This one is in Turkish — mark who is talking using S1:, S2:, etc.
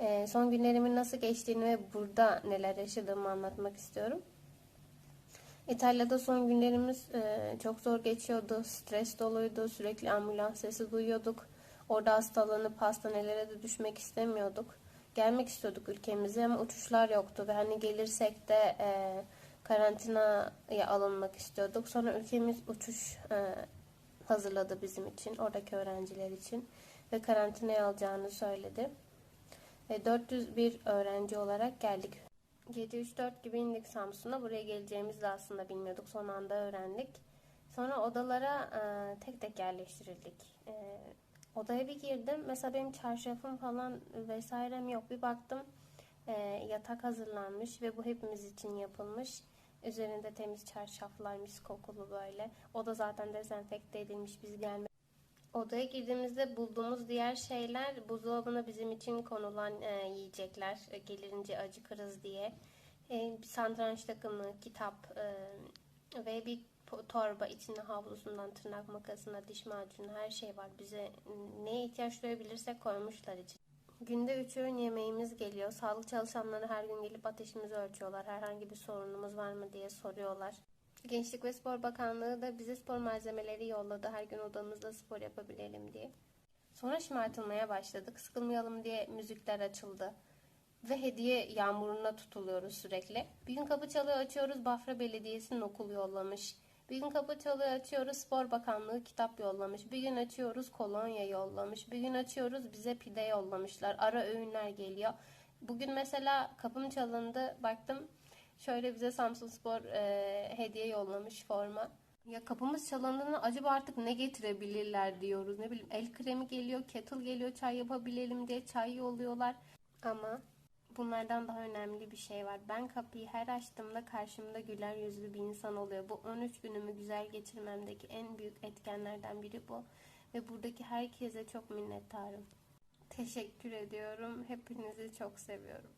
S1: Ee, son günlerimin nasıl geçtiğini ve burada neler yaşadığımı anlatmak istiyorum. İtalya'da son günlerimiz e, çok zor geçiyordu. Stres doluydu. Sürekli ambulans sesi duyuyorduk. Orada hastalanıp hastanelere de düşmek istemiyorduk. Gelmek istiyorduk ülkemize ama uçuşlar yoktu ve hani gelirsek de e, karantinaya alınmak istiyorduk. Sonra ülkemiz uçuş e, hazırladı bizim için, oradaki öğrenciler için ve karantinaya alacağını söyledi. Ve 401 öğrenci olarak geldik. Gece 3-4 gibi indik Samsun'a. Buraya geleceğimizi de aslında bilmiyorduk. Son anda öğrendik. Sonra odalara e, tek tek yerleştirildik. E, odaya bir girdim. Mesela benim çarşafım falan vesairem yok. Bir baktım e, yatak hazırlanmış ve bu hepimiz için yapılmış. Üzerinde temiz çarşaflar, mis kokulu böyle. Oda zaten dezenfekte edilmiş biz gelme. Odaya girdiğimizde bulduğumuz diğer şeyler buzdolabına bizim için konulan e, yiyecekler. E, gelirince acıkırız diye. E, santranç takımı, kitap e, ve bir torba içinde havlusundan tırnak makasına, diş macunu her şey var. Bize neye ihtiyaç duyabilirsek koymuşlar için. Günde 3 öğün yemeğimiz geliyor. Sağlık çalışanları her gün gelip ateşimizi ölçüyorlar. Herhangi bir sorunumuz var mı diye soruyorlar. Gençlik ve Spor Bakanlığı da bize spor malzemeleri yolladı. Her gün odamızda spor yapabilelim diye. Sonra şımartılmaya başladık. Sıkılmayalım diye müzikler açıldı. Ve hediye yağmuruna tutuluyoruz sürekli. Bir gün kapı çalıyor açıyoruz. Bafra Belediyesi'nin okul yollamış. Bir gün kapı çalıyor açıyoruz. Spor Bakanlığı kitap yollamış. Bir gün açıyoruz kolonya yollamış. Bir gün açıyoruz bize pide yollamışlar. Ara öğünler geliyor. Bugün mesela kapım çalındı. Baktım Şöyle bize Samsun Spor e, hediye yollamış forma. Ya kapımız çalındığında acaba artık ne getirebilirler diyoruz. Ne bileyim el kremi geliyor, kettle geliyor çay yapabilelim diye çay yolluyorlar. Ama bunlardan daha önemli bir şey var. Ben kapıyı her açtığımda karşımda güler yüzlü bir insan oluyor. Bu 13 günümü güzel geçirmemdeki en büyük etkenlerden biri bu. Ve buradaki herkese çok minnettarım. Teşekkür ediyorum. Hepinizi çok seviyorum.